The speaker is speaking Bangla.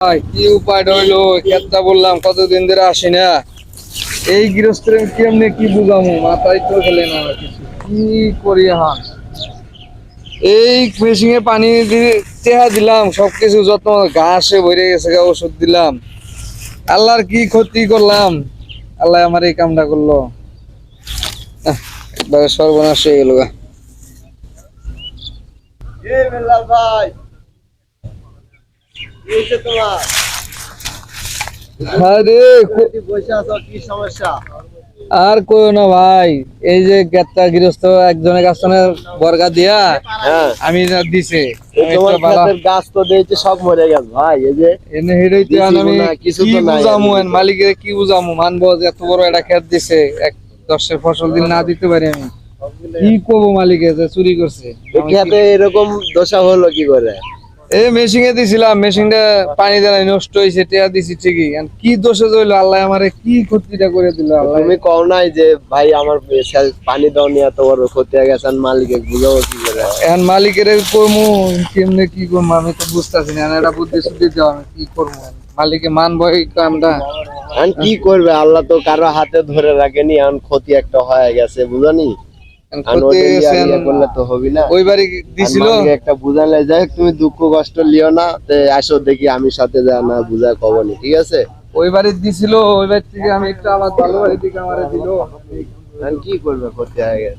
ধরে না? এই কি কিছু। সবকিছু যত্ন ঘাসে ভরে গেছে গা, ওষুধ দিলাম। আল্লাহর কি ক্ষতি করলাম? আল্লাহ আমার এই কামটা করল। সর্বনাশ হয়ে গেল ভাই আরে কো- তুমি বসে আছো কি সমস্যা? আর কই না ভাই এই যে গেত্তা গৃহস্থ একজনের কাছ থেকে বর্গা দিয়া হ্যাঁ। আমি দিছে গাছ তো দিয়েছে সব মরে গেছে ভাই এই যে এনে হেডইতে আমি কিছু তো নাই। বুঝামু মালিকের কি বুঝামু? মানবো যে এত বড় একটা ক্ষেত দিছে এক দশের ফসল দিন না দিতে পারি আমি। কি করব মালিকে যে চুরি করছে? ক্ষেতে এরকম দশা হলো কি করে? এই মেশিন এ দিছিলাম মেশিনটা পানি দেয় নষ্ট হয়েছে টেয়া দিছি ঠিকই। এখন কি দোষে জইলো আল্লাহ আমারে কি ক্ষতিটা করে দিল আল্লাহ। তুমি কও নাই যে ভাই আমার পানি দাও নিয়ে বড় ক্ষতি হয়ে গেছে আমি মালিকে বুঝাবো কি করে? এখন মালিকের কর্মু কেমনে কি করব আমি তো বুঝতেছি না এটা বুদ্ধি শুদ্ধি দেওয়া আমি কি করব? মালিকে মানবো এই কামটা। এখন কি করবে? আল্লাহ তো কারও হাতে ধরে রাখেনি এখন ক্ষতি একটা হয়ে গেছে বুঝানি? ওই বাড়ি দিছিল। একটা বুঝালে যাই তুমি দুঃখ কষ্ট লিও না আসো দেখি আমি সাথে যা না বুঝা কবনি ঠিক আছে? ওই বাড়ি দিছিল ওই বাড়ি থেকে আমি একটু আমার ভালো বাড়ি থেকে আমারে দিল। কি করবে করতে হয়ে গেছে।